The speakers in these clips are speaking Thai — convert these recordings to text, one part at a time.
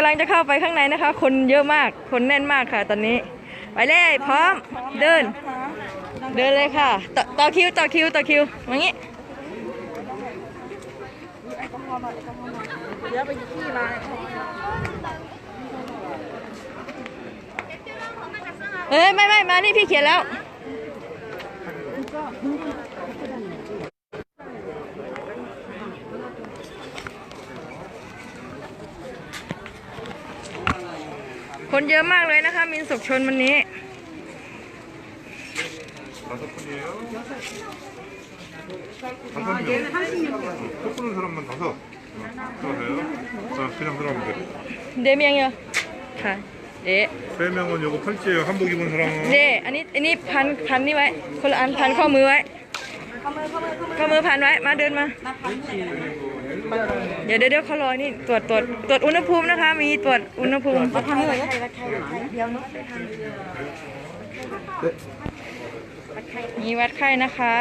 กำลังจะเข้าไปข้างในนะคะ คนเยอะมาก คนแน่นมากค่ะ ตอนนี้ ไปเลยพร้อม เดิน เดินเลยค่ะ ต่อต่อคิว ต่อคิว ต่อคิวอย่างนี้เดี๋ยวไปขี้มาเอ้ยไม่ไม่มานี่พี่เขียนแล้ว คนเยอะมากเลยนะคะ มินสุขชนวันนี้ 다섯 분이에요? 다섯 명. 코 푸는 사람만 다섯. 어, 들어가세요. 자, 그냥 들어가면 돼. เดเมียงเยอะค่ะ เดะ 세 명은 요거 팔찌예요. 한복 입은 사람은. เดะอันนี้อันนี้พันพันนี่ไว้ คนละอันพันข้อมือไว้ ข้อมือพันไว้ มาเดินมา เดี๋ยวเดี๋ยวเดี๋ยวเขารอนี่ตรวจตรวจตรวจอุณหภูมินะคะ มีตรวจอุณหภูมิเลยเดี๋ยวนะมีวัดไข้นะคะ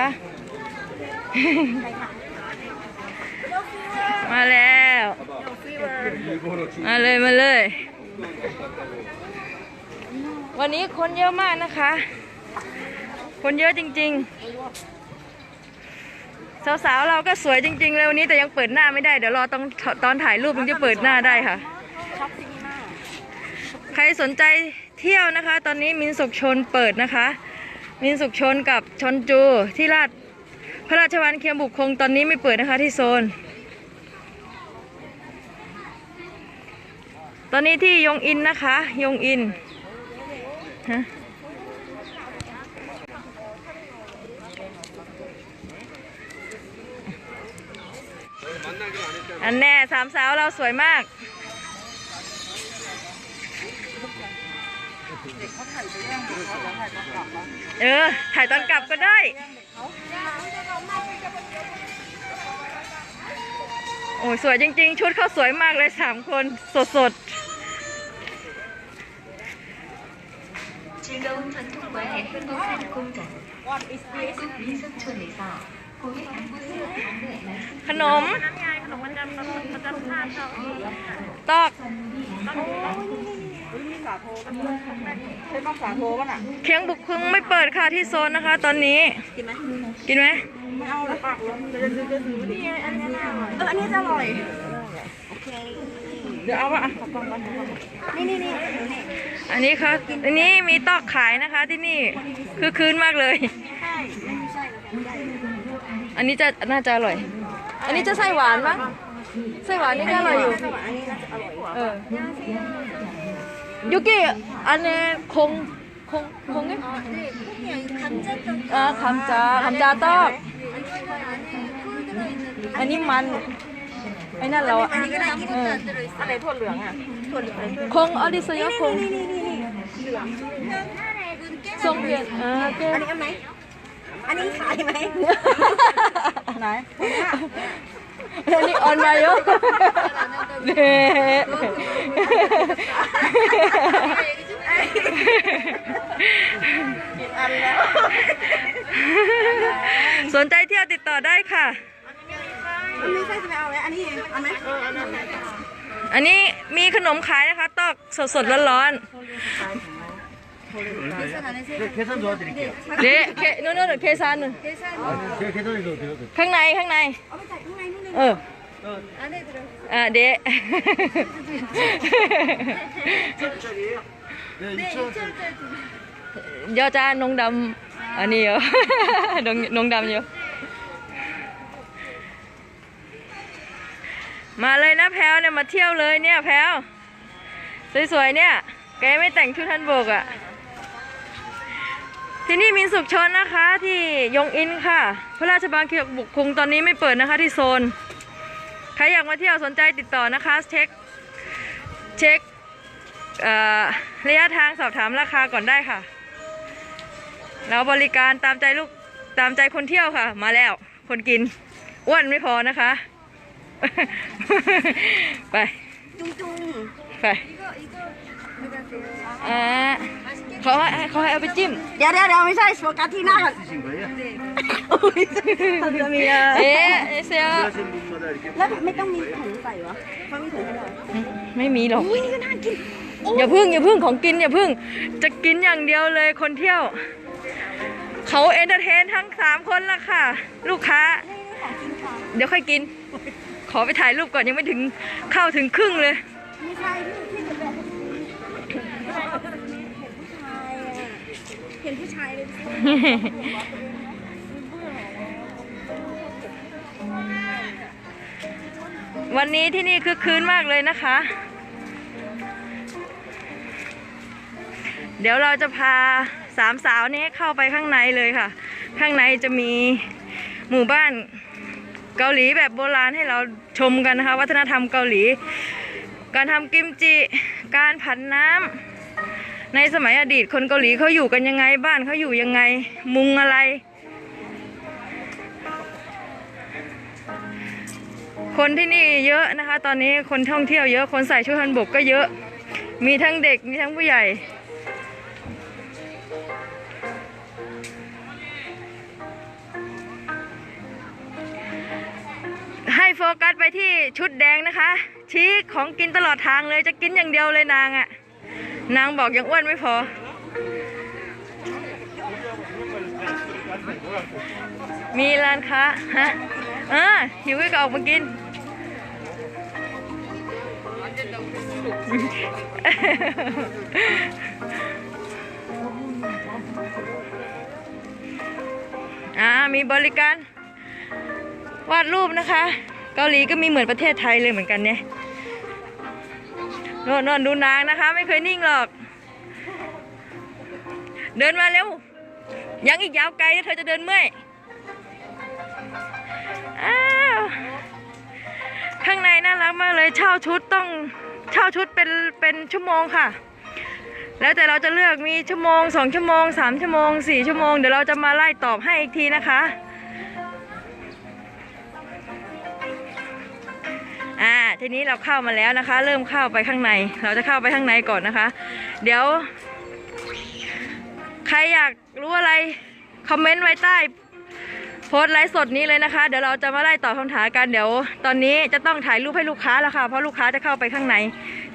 มาแล้ว มาเลยมาเลย วันนี้คนเยอะมากนะคะ คนเยอะจริง ๆ สาวๆเราก็สวยจริงๆเลยวันนี้แต่ยังเปิดหน้าไม่ได้เดี๋ยวรอตอนตอนถ่ายรูปถึงจะเปิดหน้าได้ค่ะ ใครสนใจเที่ยวนะคะ ตอนนี้มินสุขชนเปิดนะคะ มินสุขชนกับชนจูที่ราชพระราชวังเคียมบุกคงตอนนี้ไม่เปิดนะคะที่โซน ตอนนี้ที่ยงอินนะคะ ยงอินฮะ อันแน่สามสาวเราสวยมาก เออ ถ่ายตอนกลับก็ได้ โอ้ยสวยจริง ๆ ชุดเขาสวยมากเลยสามคน สดสด 즐거운 전통과의 행복한 공간 한국 민속촌에서 ขนมน้ำยายขนมประจำประจำชาติเขาตอกเคียงบุกคึงไม่เปิดค่ะที่โซนนะคะ ตอนนี้ กินไหมกินไหมไม่เอาละปากล้มจะจะจะซื้อนี่อันนี้เอออันนี้จะอร่อยโอเคเดี๋ยวเอาอะขอบคุณกันนี่นี่นี่อันนี้ค่ะอันนี้มีตอกขายนะคะที่นี่คือคืนมากเลยใช่ไม่ใช่ อันนี้จะน่าจะอร่อย อันนี้จะไส้หวานมั้งไส้หวานนี่ก็อร่อยอยู่อันนี้น่าจะอร่อยกว่าเออยุกิอันนี้คงคงคงเนี่ยอ่าคำจาคำจาตอกอันนี้มัน ไอ้นั่นเราอะอันนี้ก็ได้กินเอออะไรถั่วเหลืองอะถั่วเหลืองคงออดิสยคงทรงเปลี่ยนอ่าโอเคอันนี้อันไหนอันนี้ขายไหม ไหนอันนี้ออนมาเยอะเน่อันแล้วสนใจเที่ยวติดต่อได้ค่ะ อันนี้ใช่ใช่ไหมเอาไหมอันนี้เอาไหมเอออันนั้นอันนี้มีขนมขายนะคะ ตอกสดๆร้อน 계산 도와드릴게요. ๆเดะเคนู่นนู่นเคซานนู่น 제가 계산해서 드려도 ข้างในข้างใน เอออ่าเดะ 네, ยอจ้านงดำอันนี้เหรอ นงนงดำอยู่มาเลยนะแพลวเนี่ยมาเที่ยวเลยเนี่ยแพลวสวยๆเนี่ย แกไม่แต่งชุดทันโบกอะ่ะ ที่นี่มีสุขชนนะคะ ที่ยงอินค่ะ พระราชบางเขียบุกคุงตอนนี้ไม่เปิดนะคะที่โซน ใครอยากมาเที่ยวสนใจติดต่อนะคะ เช็คเช็คเอ่อระยะทางสอบถามราคาก่อนได้ค่ะแล้วบริการตามใจลูกตามใจคนเที่ยวค่ะ มาแล้ว คนกินอ้วนไม่พอนะคะ ไปจุ้งจุ้งไปอ่าข เขาให้เขาให้เอาไปจิ้ม เดี๋ยวเดี๋ยวเดี๋ยวไม่ใช่โฟกัสที่หน้าก่อน 드신 거예요? โอ้ยทำจะมีอะ เอ๊ะเซีย 하신 분마다 이렇게 แล้วไม่ต้องมีถุงใส่เหรอเขามีถุงให้เหรอ ไม่มีหรอก อุ้ยนี่ก็น่ากิน อย่าพึ่งอย่าพึ่งของกินอย่าพึ่ง จะกินอย่างเดียวเลยคนเที่ยว เขาเอนเตอร์เทนทั้งสามคนละค่ะ ลูกค้า เดี๋ยวค่อยกิน ขอไปถ่ายรูปก่อนยังไม่ถึงเข้าถึงครึ่งเลย ไม่ใช่ที่ที่เป็นแบบ ห็นผู้ชายเลยวันนี้ที่นี่คือคืนมากเลยนะคะ เดี๋ยวเราจะพาสามสาวนี้เข้าไปข้างในเลยค่ะ ข้างในจะมีหมู่บ้านเกาหลีแบบโบราณให้เราชมกันนะคะ วัฒนธรรมเกาหลี การทำกิมจิ การผัดน้ำ ในสมัยอดีตคนเกาหลีเขาอยู่กันยังไงบ้านเขาอยู่ยังไง มุงอะไร คนที่นี่เยอะนะคะ ตอนนี้คนท่องเที่ยวเยอะคนใส่ชุดฮันบกก็เยอะ มีทั้งเด็กมีทั้งผู้ใหญ่ให้โฟกัสไปที่ชุดแดงนะคะ ชี้ของกินตลอดทางเลยจะกินอย่างเดียวเลยนางอะ่ะ นางบอกยังอ้วนไม่พอ มีร้านค้าฮะเออหิวก็ออกมากิน อ่า มีบริการ วาดรูปนะคะ เกาหลีก็มีเหมือนประเทศไทยเลยเหมือนกันเนี่ย นวดนวดดูนางนะคะ ไม่เคยนิ่งหรอก เดินมาเร็ว ยังอีกยาวไกลเธอจะเดินเมื่อย อ้าว ข้างในน่ารักมากเลยเช่าชุดต้องเช่าชุดเป็นเป็นชั่วโมงค่ะ แล้วแต่เราจะเลือกมีชั่วโมงสองชั่วโมงสามชั่วโมงสี่ชั่วโมงเดี๋ยวเราจะมาไล่ตอบให้อีกทีนะคะ ทีนี้เราเข้ามาแล้วนะคะ เริ่มเข้าไปข้างใน เราจะเข้าไปข้างในก่อนนะคะ เดี๋ยว ใครอยากรู้อะไร คอมเมนต์ไว้ใต้ โพสต์ไลฟ์สดนี้เลยนะคะ เดี๋ยวเราจะมาไล่ตอบคำถามกันเดี๋ยว ตอนนี้จะต้องถ่ายรูปให้ลูกค้าแล้วค่ะ เพราะลูกค้าจะเข้าไปข้างใน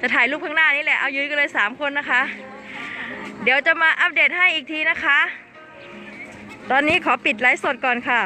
จะถ่ายรูปข้างหน้านี่แหละ เอายืนกันเลยสามคนนะคะ เดี๋ยวจะมาอัปเดตให้อีกทีนะคะ ตอนนี้ขอปิดไลฟ์สดก่อนค่ะ